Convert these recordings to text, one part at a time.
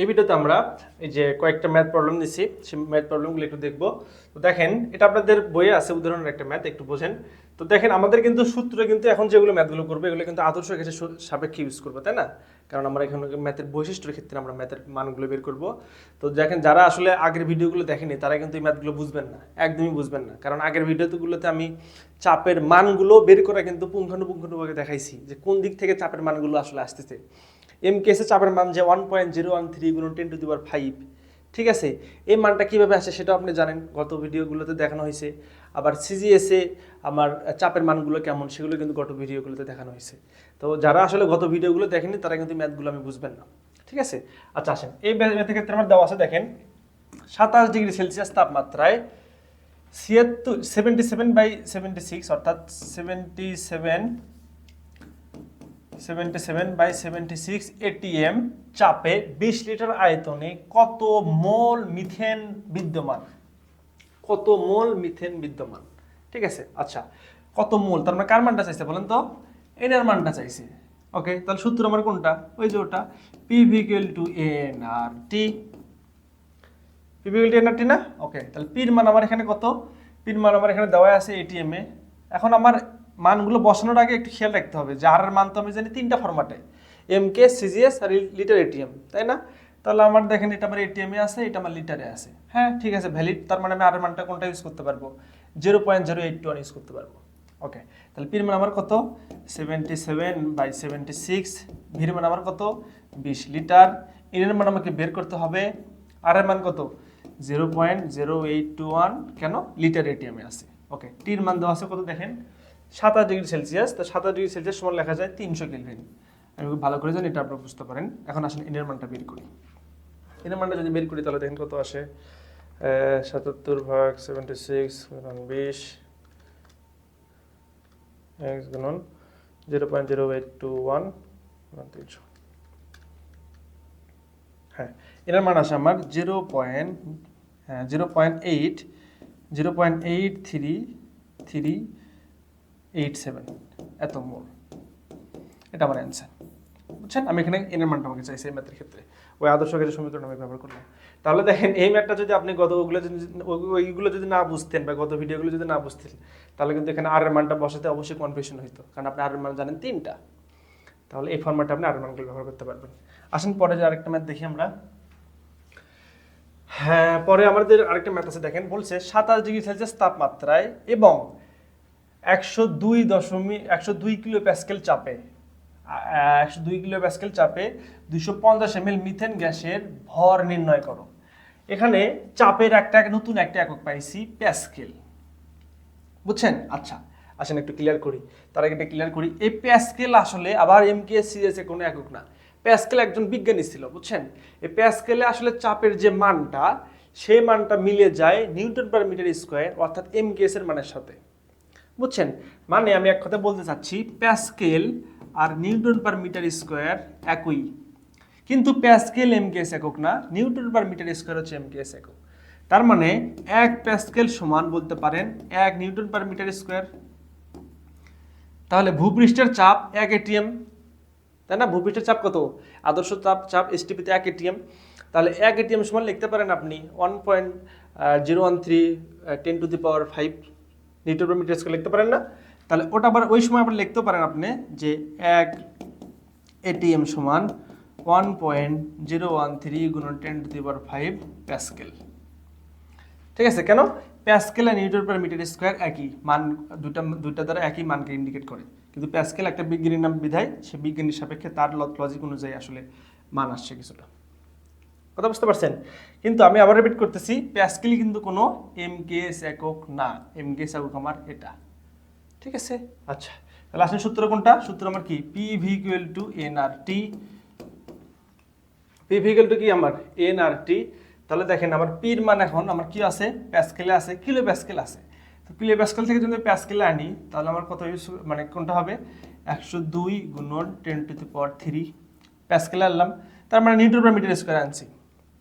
এই ভিডিওতে আমরা এই যে কয়েকটা ম্যাথ প্রবলেম দিচ্ছি সেই ম্যাথ প্রবলেমগুলো একটু দেখব। তো দেখেন, এটা আপনাদের বইয়ে আছে, উদাহরণের একটা ম্যাথ একটু বোঝেন। তো দেখেন, আমাদের কিন্তু সূত্র কিন্তু এখন যেগুলো ম্যাথগুলো করবে, এগুলো কিন্তু আদর্শ ক্ষেত্রে সাপেক্ষে ইউজ করব, তাই না? কারণ আমরা এখন ম্যাথের বৈশিষ্ট্যের ক্ষেত্রে আমরা ম্যাথের মানগুলো বের করব। তো দেখেন, যারা আসলে আগের ভিডিওগুলো দেখেনি, তারা কিন্তু এই ম্যাথগুলো বুঝবেন না, একদমই বুঝবেন না। কারণ আগের ভিডিওগুলোতে আমি চাপের মানগুলো বের করা কিন্তু পুঙ্খানুপুঙ্খানুভাবে দেখাইছি, যে কোন দিক থেকে চাপের মানগুলো আসলে আসতেছে। এম কেসে চাপের মান যে one point zero one three গুণ টেন টু দি ফাইভ ঠিক আছে? এই মানটা কীভাবে আসে সেটাও আপনি জানেন, গত ভিডিওগুলোতে দেখানো হয়েছে। আবার সিজিএসে আমার চাপের মানগুলো কেমন সেগুলো কিন্তু গত ভিডিওগুলোতে দেখানো হয়েছে। তো যারা আসলে গত ভিডিওগুলো দেখেনি তারা কিন্তু ম্যাথগুলো আমি বুঝবেন না, ঠিক আছে? আচ্ছা আসেন। এই ম্যাথের ক্ষেত্রে আমার দেওয়া আছে, দেখেন, সাতাশ ডিগ্রি সেলসিয়াস তাপমাত্রায় ছিয়াত্তর seventy seven by seventy six অর্থাৎ seventy seven seventy seven by seventy six ATM চাপে বিশ লিটার আয়তনে কত মোল মিথেন বিদ্যমান? কত মোল মিথেন বিদ্যমান? ঠিক আছে আচ্ছা কত মোল? তার মানে কার মানটা চাইছে বলেন তো? এনার মানটা চাইছে। ওকে তাহলে সূত্র আমার কোনটা? ওই যে ওটা P V equal to N R T P V equal to N R T না? ওকে তাহলে পির মান আমার এখানে কত? পির মান আমার এখানে দেওয়া আছে এটিএম এখন আমার মানগুলো বসানোর আগে একটু খেয়াল রাখতে হবে যে আর এর মান তো আমি জানি তিনটা ফরম্যাটে এম কে সিজিএস আর লিটার এটিএম তাই না? তাহলে আমার দেখেন এটা আমার এটিএম আছে, এটা আমার লিটারে আছে। হ্যাঁ ঠিক আছে ভ্যালিড তার মানে আমি আর এর মানটা কোনটা ইউজ করতে পারব? Zero point zero eight one use করতে পারব। ওকে তাহলে পির মান আমার কত? Seventy seven by seventy six ভির মান আমার কত? বিশ লিটার এর মান আমাকে বের করতে হবে আর এর মান কত? Zero point zero eight two one কেন লিটার এটিএমে আছে। ওকে টির মান দেওয়া আছে কত দেখেন? সাতাশ ডিগ্রি সেলসিয়াস, তো সাতাশ ডিগ্রি সেলসিয়াস সমান লেখা যায় তিনশো কেলভিন। আমি খুব ভালো করে জানি, এটা আপনারা বুঝতে পারেন। এখন আসলে এনের মানটা বের করি। এনের মানটা যদি বের করি, তাহলে দেখেন কত আসে। সাতাত্তর ভাগ সেভেন্টি সিক্স বিশ এক্স গুণন zero point zero eight two one তিনশো। হ্যাঁ এটার মান আসে আমার জিরো পয়েন্ট হ্যাঁ zero point eight, zero point eight three three eight seven এত মোল। এটা আমার অ্যান্সার বুঝছেন? আমি এখানে এনের মানটা আমাকে চাইছি এই ম্যাথের ক্ষেত্রে। ওই আদর্শ ক্ষেত্রে সমীকরণ আমি ব্যবহার করলাম। তাহলে দেখেন, এই ম্যাথটা যদি আপনি গত ওগুলো ওইগুলো যদি না বুঝতেন বা গত ভিডিওগুলো যদি না বুঝতেন, তাহলে কিন্তু এখানে আর মানটা বসাতে অবশ্যই কনফিউশন হইতো। কারণ আপনি আর মান জানেন তিনটা। তাহলে এই ফর্ম্যাটে আপনি আর মানগুলো ব্যবহার করতে পারবেন। আসেন, পরে যে আরেকটা ম্যাথ দেখি আমরা। হ্যাঁ পরে আমাদের আরেকটা ম্যাথ আছে, দেখেন, বলছে সাতাশ ডিগ্রি সেলসিয়াস তাপমাত্রায় এবং একশো দুই দশমিক, একশো দুই কিলো প্যাসকেল চাপে একশো দুই কিলো প্যাসকেল চাপে দুইশো পঞ্চাশ এম মিথেন গ্যাসের ভর নির্ণয় করো। এখানে চাপের একটা, নতুন একটা একক পাইছি প্যাসকেল। বুঝছেন? আচ্ছা আসেন একটু ক্লিয়ার করি। তার আগে একটা ক্লিয়ার করি। এই প্যাসকেল আসলে আবার এম কে সিএসএ কোনো একক না। প্যাসকেল একজন বিজ্ঞানী ছিল, বুঝছেন? এই প্যাসকেলে আসলে চাপের যে মানটা, সেই মানটা মিলে যায় নিউটন পার মিটার স্কোয়ার, অর্থাৎ এম এর মানের সাথে। বুঝছেন? মানে আমি এক কথা বলতে চাচ্ছি, প্যাসকেল আর নিউটন পার মিটার স্কোয়ার একই। কিন্তু প্যাসকেল এমকেএস একক না, নিউটন পার মিটার স্কোয়ার হচ্ছে এমকেএস একক। তার মানে এক প্যাসকেল সমান বলতে পারেন এক নিউটন পার মিটার স্কোয়ার। তাহলে ভূপৃষ্ঠের চাপ এক এটিএম তাই না? ভূপৃষ্ঠের চাপ কত? আদর্শ চাপ চাপ এসটিপিতে এক এটিএম তাহলে এক এটিএম সমান লিখতে পারেন আপনি one point zero one three ten to the power five newton per metre square লিখতে পারেন না। তাহলে ওটা আবার ওই সময় আবার লিখতে পারেন আপনি যে এক এটিএম সমান one point zero one three গুণন ten to the power five pascal ঠিক আছে? কেন? প্যাসকেল আর নিউটন পার মিটার স্কোয়ার একই। মান দুটা দুইটা দ্বারা একই মানকে ইন্ডিকেট করে। কিন্তু প্যাসকেল একটা বিজ্ঞানীর নাম বিধায়, সে বিজ্ঞানীর সাপেক্ষে তার লজিক অনুযায়ী আসলে মান আসছে কিছুটা। কথা বুঝতে পারছেন? কিন্তু আমি আবার রিপিট করতেছি প্যাসকেল কিন্তু কোনো এম কেস একক না। এম কেএস একক আমার এটা। ঠিক আছে? আচ্ছা তাহলে আসলে সূত্র কোনটা? সূত্র আমার কি? P V V equal to N R T P V V equal to কি আমার? এন আর টি তাহলে দেখেন আমার পির মান এখন আমার কি আছে? প্যাসকেলে আছে কিলো প্যাসকেল আছে। তো কিলো প্যাসকেল থেকে যদি প্যাসকেলে আনি, তাহলে আমার কত মানে কোনটা হবে? একশো দুই গুণন ten to the power three প্যাসকেলে আনলাম। তার মানে নিউটন পার মিটার স্কোয়ার আনছি।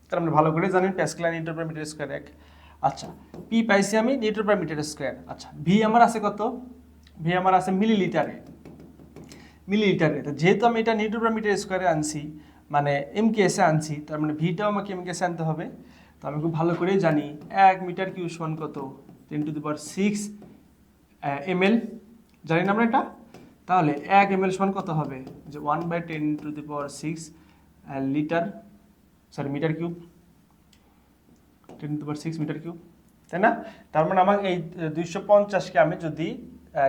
তার মানে ভালো করে জানেন pascal newton per metre square এক। আচ্ছা পি পাইছি আমি নিউটন পার মিটার স্কোয়ার আচ্ছা ভি আমার আছে কত? ভি আমার আছে মিলিলিটারে মিলিলিটারে যেহেতু আমি এটা নিউটন পার মিটার স্কোয়ারে আনছি মানে এম কে এসে আনছি, তার মানে ভিটাও আমাকে এম কে এসে আনতে হবে। তো আমি খুব ভালো করেই জানি এক মিটার কিউ সমান কত? Ten to the power six M L জানি না আমরা এটা? তাহলে এক এম এল সমান কত হবে? যে one by ten to the power six litre sorry metre cube. Ten to power six metre cube. তাই না? তার মানে আমার এই দুইশো পঞ্চাশকে আমি যদি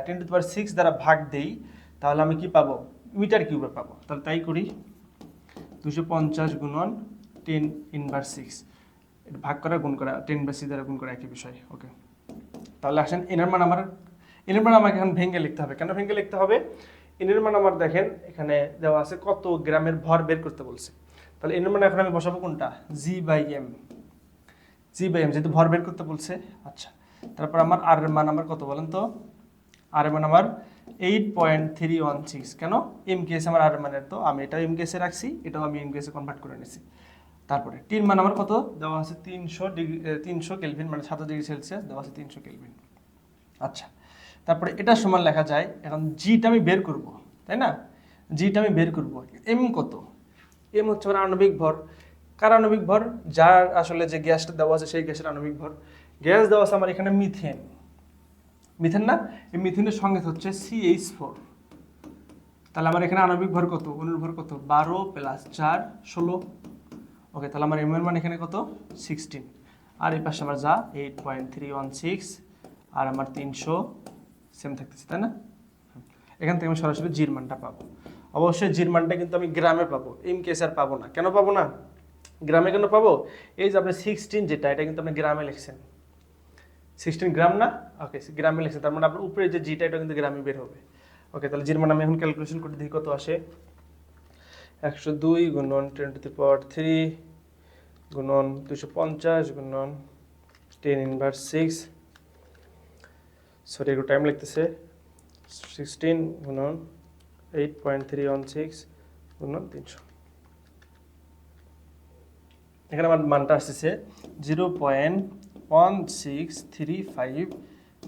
টেন টু পাওয়ার সিক্স দ্বারা ভাগ দেই, তাহলে আমি কি পাবো? মিটার কিউবে পাবো। তাহলে তাই করি। দুশো পঞ্চাশ গুণন টেন ইনভার্স সিক্স এটা ভাগ করা, গুণ করা, টেন সিক্স দ্বারা গুণ করা একই বিষয়। ওকে। তাহলে আসেন, এনার মান আমার, এনার মান আমাকে এখন ভেঙে লিখতে হবে। কেন ভেঙে লিখতে হবে? এনের মান আমার দেখেন, এখানে দেওয়া আছে কত গ্রামের ভর বের করতে বলছে। তাহলে এনের মান এখন আমি বসাবো কোনটা? G by M G by M যেহেতু ভর বের করতে বলছে। আচ্ছা তারপর আমার আর এর মান আমার কত বলেন তো? আর এর মান আমার eight point three one six কেন? এম কেস আমার আর এর মানের, তো আমি এটা এম কেসে রাখছি, এটাও আমি এম কেসে কনভার্ট করে নিয়েছি। তারপরে টিন মান আমার কত? দেওয়া আছে তিনশো ডিগ্রি তিনশো কেলভিন মানে সাত ডিগ্রি সেলসিয়াস, দেওয়া আছে তিনশো কেলভিন আচ্ছা তারপরে এটা সমান লেখা যায়, এখন জিটা আমি বের করব, তাই না? জিটা আমি বের করব এম কত? এম হচ্ছে আমার আণবিক ভর। কার আণবিক ভর? যার আসলে যে গ্যাসটা দেওয়া আছে সেই গ্যাসের আণবিক ভর। গ্যাস দেওয়া আছে আমার এখানে মিথেন। মিথেন না? এই মিথেনের সঙ্গে হচ্ছে সিএইচ ফোর তাহলে আমার এখানে আণবিক ভর কত? অনুর ভর কত? বারো প্লাস চার, ষোলো। ওকে তাহলে আমার এম এর মান এখানে কত? সিক্সটিন আর এই পাশে আমার যা? Eight point three one six আর আমার তিনশো সেম থাকতেছে, তাই না? এখান থেকে আমি সরাসরি জির মানটা পাবো। অবশ্যই জির মানটা কিন্তু আমি গ্রামে পাবো এম কেস আর পাবো না। কেন পাবো না? গ্রামে কেন পাবো? এই যে আপনি সিক্সটিন যেটা, এটা কিন্তু আপনি গ্রামে লিখছেন। সিক্সটিন গ্রাম না? ওকে গ্রামে লিখছেন, তার মানে আপনার উপরে যে জিটা এটা কিন্তু গ্রামে বের হবে। ওকে তাহলে জির মান আমি এখন ক্যালকুলেশন করে দেখি কত আসে। একশো দুই গুণন ten to the power three গুণন দুশো পঞ্চাশ গুণন টেন ইনভার্স সিক্স সরি একটু টাইম লাগতেছে। সিক্সটিন গুণন eight point three one six গুণন তিনশো। এখানে আমার মানটা আসতেছে zero point one six three five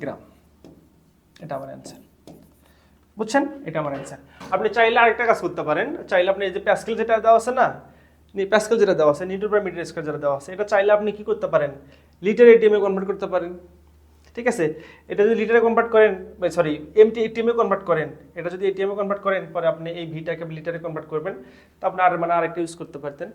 gram এটা আমার অ্যান্সার বুঝছেন? এটা আমার অ্যান্সার আপনি চাইলে আরেকটা কাজ করতে পারেন। চাইলে আপনি এই যে প্যাসকেল যেটা দেওয়া আছে না প্যাসকেল যেটা দেওয়া আছে নিউটন পার মিটার স্কোয়ার যেটা দেওয়া আছে, এটা চাইলে আপনি কি করতে পারেন? লিটার এটিএমে কনভার্ট করতে পারেন। ঠিক আছে? এটা যদি লিটারে কনভার্ট করেন সরি এমটি এটিএমে কনভার্ট করেন, এটা যদি এটিএমে কনভার্ট করেন, পরে আপনি এই ভিটাকে লিটারে কনভার্ট করবেন, তো আপনি আর মানে আরেকটা ইউজ করতে পারতেন।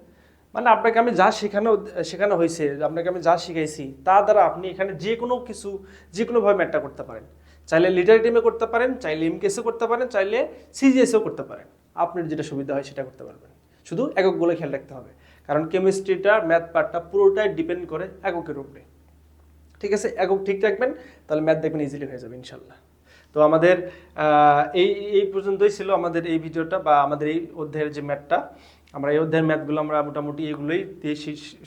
মানে আপনাকে আমি যা শেখানো শেখানো হয়েছে, আপনাকে আমি যা শিখাইছি, তা দ্বারা আপনি এখানে যে কোনো কিছু যে কোনোভাবে ম্যাটটা করতে পারেন। চাইলে লিটার টিমে করতে পারেন, চাইলে এমকেসও করতে পারেন, চাইলে সিজিএসও করতে পারেন। আপনার যেটা সুবিধা হয় সেটা করতে পারবেন। শুধু এককগুলো খেয়াল রাখতে হবে। কারণ কেমিস্ট্রিটা ম্যাথ পার্টটা পুরোটাই ডিপেন্ড করে এককের উপরে। ঠিক আছে? একক ঠিক রাখবেন, তাহলে ম্যাথ দেখবেন ইজিলি হয়ে যাবে ইনশাল্লাহ। তো আমাদের এই এই পর্যন্তই ছিল আমাদের এই ভিডিওটা বা আমাদের এই অধ্যায়ের যে ম্যাথটা। আমরা এই অধ্যায়ের ম্যাথগুলো আমরা মোটামুটি এগুলোই দিয়ে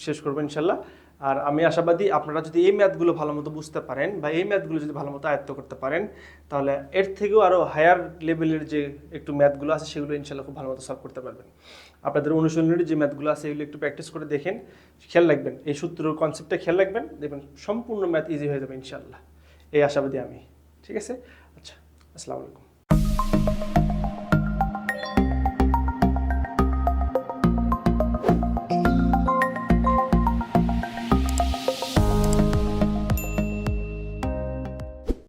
শেষ করব ইনশাল্লাহ। আর আমি আশাবাদী আপনারা যদি এই ম্যাথগুলো ভালো মতো বুঝতে পারেন বা এই ম্যাথগুলো যদি ভালো মতো আয়ত্ত করতে পারেন, তাহলে এর থেকেও আরও হায়ার লেভেলের যে একটু ম্যাথগুলো আছে, সেগুলো ইনশাল্লাহ খুব ভালো মতো সলভ করতে পারবেন। আপনাদের অনুশীলনের যে ম্যাথগুলো আছে, এগুলো একটু প্র্যাকটিস করে দেখেন, খেয়াল রাখবেন, এই সূত্রের কনসেপ্টটা খেয়াল রাখবেন, দেখবেন সম্পূর্ণ ম্যাথ ইজি হয়ে যাবে ইনশাল্লাহ এই আশাবাদী আমি, ঠিক আছে? আচ্ছা আসসালামু আলাইকুম।